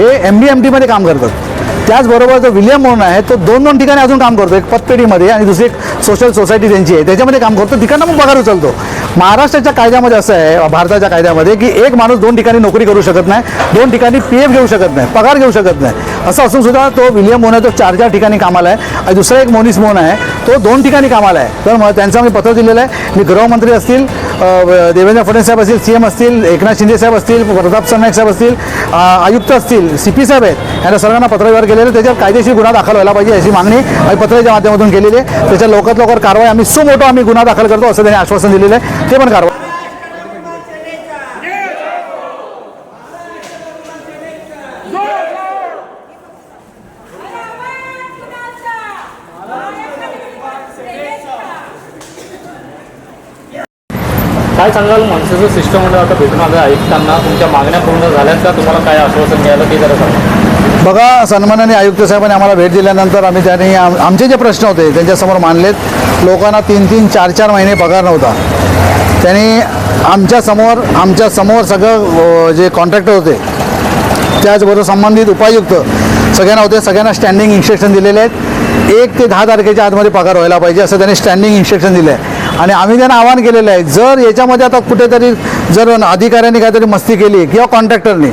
हे M D M टीमध्ये काम करतात. त्याचबरोबर जो विलियम म्हणून आहे तो दोन दोन ठिकाणी अजून काम करतो. एक पतपेढीमध्ये आणि दुसरी एक सोशल सोसायटी त्यांची आहे. त्याच्यामध्ये काम करतो. तिकडनं मग पगार उचलतो. महाराष्ट्राच्या कायद्यामध्ये असं आहे भारताच्या कायद्यामध्ये की एक माणूस दोन ठिकाणी नोकरी करू शकत नाही दोन ठिकाणी पी एफ घेऊ शकत नाही पगार घेऊ शकत नाही. असं असून सुद्धा तो विलियम मोन आहे तो चार चार ठिकाणी कामाला आहे. आणि दुसरा एक मोनिस मोन आहे तो दोन ठिकाणी कामाला आहे. तर मग त्यांचं मी पत्र दिलेलं आहे. मी गृहमंत्री असतील देवेंद्र फडणवीस साहेब असतील सी एम असतील एकनाथ शिंदे साहेब असतील प्रताप सरनाईक साहेब असतील आयुक्त असतील सी पी साहेब आहेत यांना सर्वांना पत्रव्यवहार केलेले त्याच्यावर कायदेशीर गुन्हा दाखल व्हायला पाहिजे अशी मागणी आम्ही पत्राच्या माध्यमातून केलेली आहे. त्याच्या लवकरात लवकर कारवाई आम्ही सुमोटो आम्ही गुन्हा दाखल करतो असं त्यांनी आश्वासन दिलेलं आहे. ते पण कारवाई काय सांगाल? मनसेचं शिष्टमंडळ म्हणजे आता भेटून आलं आयुक्तांना. तुमच्या मागण्या पूर्ण झाल्यात का तुम्हाला काय आश्वासन मिळालं ते जरा सांगा. बघा सन्मानाने आयुक्त साहेबांनी आम्हाला भेट दिल्यानंतर आम्ही त्यांनी आम- आमचे जे प्रश्न होते त्यांच्यासमोर मांडलेत. लोकांना तीन तीन चार चार महिने पगार नव्हता. त्यांनी आमच्यासमोर आमच्यासमोर सगळं जे कॉन्ट्रॅक्टर होते त्याचबरोबर संबंधित उपायुक्त सगळ्यांना होते सगळ्यांना स्टँडिंग इन्स्ट्रक्शन दिलेले आहेत. एक ते दहा तारखेच्या आतमध्ये पगार व्हायला पाहिजे असं त्यांनी स्टँडिंग इन्स्ट्रक्शन दिलं आहे आणि आम्ही त्यांना आवाहन केलेलं आहे. जर याच्यामध्ये आता कुठेतरी जर अधिकाऱ्यांनी काहीतरी मस्ती केली किंवा कॉन्ट्रॅक्टरनी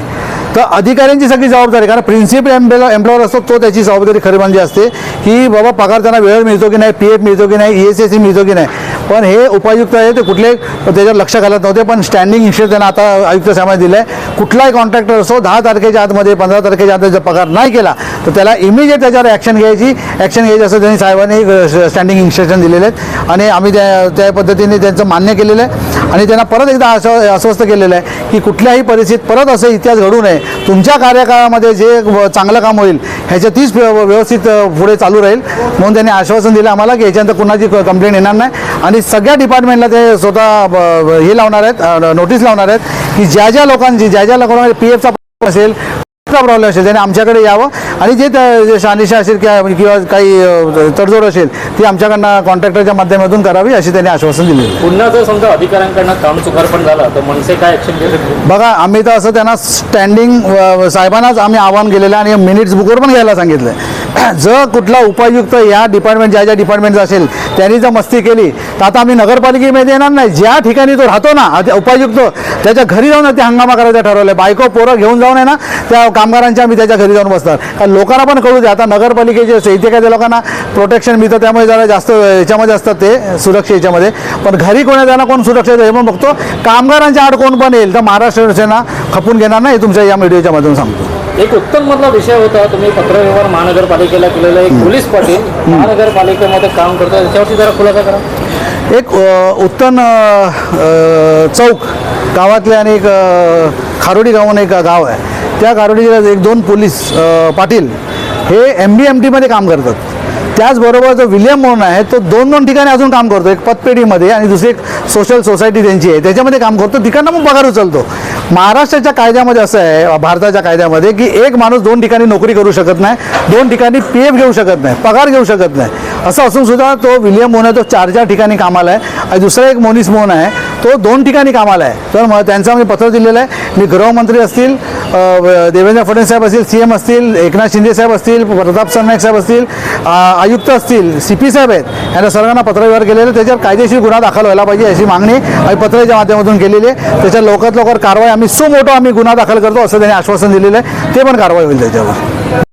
तर अधिकाऱ्यांची सगळी जबाबदारी कारण प्रिन्सिपल एम्प्लॉ एम्प्लॉयर असतो तो त्याची जबाबदारी खरी म्हणजे असते की बाबा पगार त्यांना वेळ मिळतो की नाही पी एफ मिळतो की नाही ई एस एस सी मिळतो की नाही. पण हे उपायुक्त आहे ते कुठले त्याच्यावर लक्ष घालत नव्हते पण स्टँडिंग इश्यू त्यांना आता आयुक्त साहेबांनी दिलं आहे कुठलाही कॉन्ट्रॅक्टर असो दहा तारखेच्या आतमध्ये पंधरा तारखेच्या आतमध्ये जर पगार नाही केला तर त्याला इमिजिएट त्याच्यावर ॲक्शन घ्यायची. ॲक्शन घ्यायची असं त्यांनी साहेबांनी स्टँडिंग इन्स्ट्रक्शन दिलेले आहेत. आणि आम्ही त्या त्या पद्धतीने त्यांचं मान्य केलेलं आहे. आणि त्यांना परत एकदा आश्व आश्वस्त केलेलं आहे की कुठल्याही परिस्थितीत परत असं इतिहास घडू नये. तुमच्या कार्यकाळामध्ये जे चांगलं काम होईल ह्याच्या तीच व्यवस्थित पुढे चालू राहील. म्हणून त्यांनी आश्वासन दिलं आम्हाला की याच्यानंतर कुणाची कंप्लेंट येणार नाही. आणि सगळ्या डिपार्टमेंटला ते स्वतः ब- हे लावणार आहेत नोटीस लावणार आहेत की ज्या ज्या लोकांची ज्या ज्या लोकांना पी एफचा असेल प्रॉब्लेम असेल? त्याने आमच्याकडे यावं आणि जे शानिशा असेल किंवा किंवा काही तडजोड असेल ती आमच्याकडनं कॉन्ट्रॅक्टरच्या माध्यमातून करावी अशी त्यांनी आश्वासन आहे. पुन्हा जर समजा अधिकाऱ्यांकडनं काम चुकारपण झालं तर मनसे काय शकतो बघा आम्ही तर असं त्यांना स्टँडिंग साहेबांनाच आम्ही आवाहन केलेलं आणि मिनिट्स बुकवर पण घ्यायला सांगितलं जर कुठला उपायुक्त या डिपार्टमेंट ज्या ज्या डिपार्टमेंटचा असेल त्यांनी जर मस्ती केली तर आता आम्ही नगरपालिकेमध्ये येणार नाही. ज्या ठिकाणी तो राहतो ना उपायुक्त त्याच्या घरी जाऊन ते हंगामा करायचं ठरवलं आहे बायको पोरं घेऊन जाऊन आहे ना त्या कामगारांच्या आम्ही त्याच्या घरी जाऊन बसणार. कारण लोकांना पण कळू दे आता नगरपालिकेचे असते इथे काय त्या लोकांना प्रोटेक्शन मिळतं त्यामुळे जरा जास्त याच्यामध्ये असतात ते सुरक्षा याच्यामध्ये. पण घरी कोण आहे त्यांना कोण सुरक्षित हे पण बघतो. कामगारांच्या आड कोण पण येईल तर महाराष्ट्र सेना खपून घेणार नाही तुमच्या या मीडियाच्या माध्यमातून सांगतो. एक उत्तम मधला विषय होता. तुम्ही पत्रव्यवहार महानगरपालिकेला केलेला एक पोलीस पाटील महानगरपालिकेमध्ये काम करतो त्याच्यावरती जरा खुलासा करा. एक अ, चौक गावातले आणि एक खारोडी गावून एक गाव आहे. त्या खारोडीला एक दोन पोलीस पाटील हे एम डी एम टीमध्ये काम करतात. त्याचबरोबर जो विलियम म्हणून आहे तो दोन दोन ठिकाणी अजून काम करतो. एक पतपेढीमध्ये आणि दुसरी एक सोशल सोसायटी त्यांची आहे. त्याच्यामध्ये काम करतो. तिकडनं मग पगार उचलतो. महाराष्ट्राच्या कायद्यामध्ये असं आहे भारताच्या कायद्यामध्ये की एक माणूस दोन ठिकाणी नोकरी करू शकत नाही दोन ठिकाणी पी एफ घेऊ शकत नाही पगार घेऊ शकत नाही. असं असून सुद्धा तो विलियम मोहन आहे तो चार चार ठिकाणी कामाला आहे. आणि दुसरा एक मोनिस मोहन आहे तो दोन ठिकाणी कामाला आहे. तर मग त्यांचं मी पत्र दिलेलं आहे. मी गृहमंत्री असतील देवेंद्र फडणवीस साहेब असतील सी एम असतील एकनाथ शिंदे साहेब असतील प्रताप सरनाईक साहेब असतील आयुक्त असतील सी पी साहेब आहेत. यांना सर्वांना पत्रव्यवहार केलेले आहे. त्याच्यावर कायदेशीर गुन्हा दाखल व्हायला पाहिजे अशी मागणी आम्ही पत्राच्या माध्यमातून केलेली आहे. त्याच्या लवकरात लवकर कारवाई आम्ही सुमोटो आम्ही गुन्हा दाखल करतो असं त्यांनी आश्वासन दिलेलं आहे. ते पण कारवाई होईल त्याच्यावर.